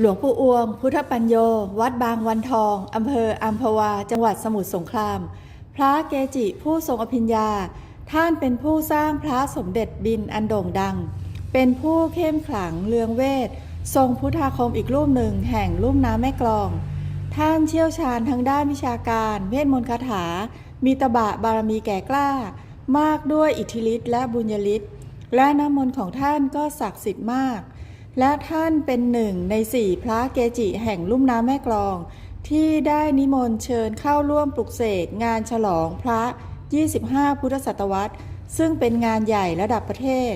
หลวงปู่อวง พุทธปัญโย วัดบางวันทอง อำเภออัมพวา จังหวัดสมุทรสงคราม พระเกจิผู้ทรงอภิญญา ท่านเป็นผู้สร้างพระสมเด็จบินอันโด่งดัง เป็นผู้เข้มขลังเลืองเวท ทรงพุทธาคมอีกรูปหนึ่งแห่งลุ่มน้ำแม่กลอง ท่านเชี่ยวชาญทางด้านวิชาการเวทมนต์คาถา มีตบะบารมีแก่กล้า มากด้วยอิทธิฤทธิ์และบุญญฤทธิ์และน้ำมนต์ของท่านก็ศักดิ์สิทธิ์มาก และท่านเป็นหนึ่งในสี่พระเกจิแห่งลุ่มน้ำแม่กลอง ที่ได้นิมนต์เชิญเข้าร่วมปลุกเสกงานฉลองพระ 25 พุทธศตวรรษ ซึ่งเป็นงานใหญ่ระดับประเทศ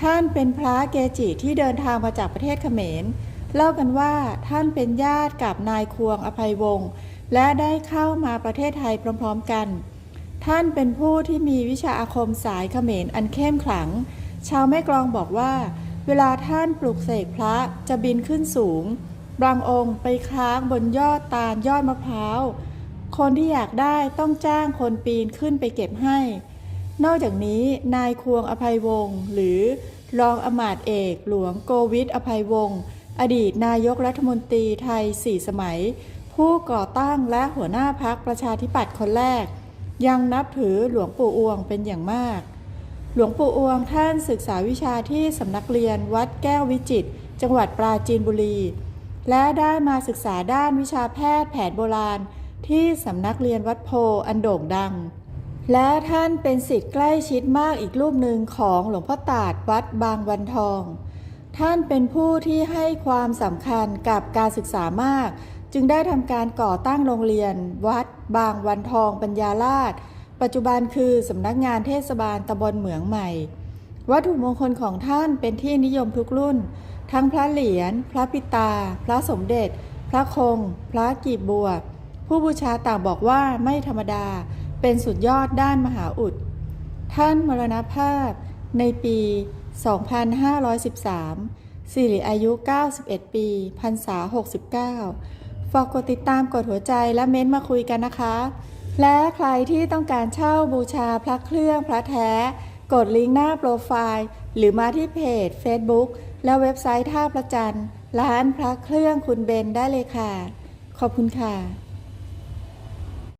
ท่านเป็นพระเกจิที่เดินทางมาจากประเทศเขมร เล่ากันว่าท่านเป็นญาติกับนายควงอภัยวงศ์และได้เข้ามาประเทศไทยพร้อมๆกัน ท่านเป็นผู้ที่มีวิชาอาคมสายเขมรอันเข้มขลัง ชาวแม่กลองบอกว่า เวลาท่านปลุกเสกพระจะบินขึ้นสูง บางองค์ไปค้างบนยอดตาลยอดมะพร้าว คนที่อยากได้ต้องจ้างคนปีนขึ้นไปเก็บให้ นอกจากนี้นายควงอภัยวงศ์หรือรองอมาตย์เอกหลวงโกวิทอภัยวงศ์อดีตนายกรัฐมนตรีไทยสี่สมัย ผู้ก่อตั้งและหัวหน้าพักประชาธิปัตย์คนแรก ยังนับถือหลวงปู่อวงเป็นอย่างมาก หลวงปู่อวงท่านศึกษาวิชาที่สำนักเรียนวัดแก้ววิจิต จังหวัดปราจีนบุรี และได้มาศึกษาด้านวิชาแพทย์แผนโบราณ ที่สำนักเรียนวัดโพอันโด่งดัง และท่านเป็นสิทธิ์ใกล้ชิดมากอีกรูปหนึ่งของหลวงพ่อตาดวัดบางวันทอง ท่านเป็นผู้ที่ให้ความสำคัญกับการศึกษามาก จึงได้ทำการก่อตั้งโรงเรียน วัดบางวันทองปัญญาราช ปัจจุบันคือสำนักงานเทศบาลตำบลเหมืองใหม่ วัตถุมงคลของท่านเป็นที่นิยมทุกรุ่น ทั้งพระเหรียญ พระปิตา พระสมเด็จ พระคง พระกีบบัว ผู้บูชาต่างบอกว่าไม่ธรรมดา เป็นสุดยอดด้านมหาอุด ท่านมรณภาพในปี 2513 สิริอายุ 91 ปีพรรษา 69 ฝากกดติดตามกดหัวใจและเม้นมาคุยกันนะคะ และใครที่ต้องการเช่าบูชาพระเครื่องพระแท้ กดลิงก์หน้าโปรไฟล์ หรือมาที่เพจ Facebook และเว็บไซต์ท่าประจันทร์ร้านพระเครื่องคุณเบนได้เลยค่ะ ขอบคุณค่ะ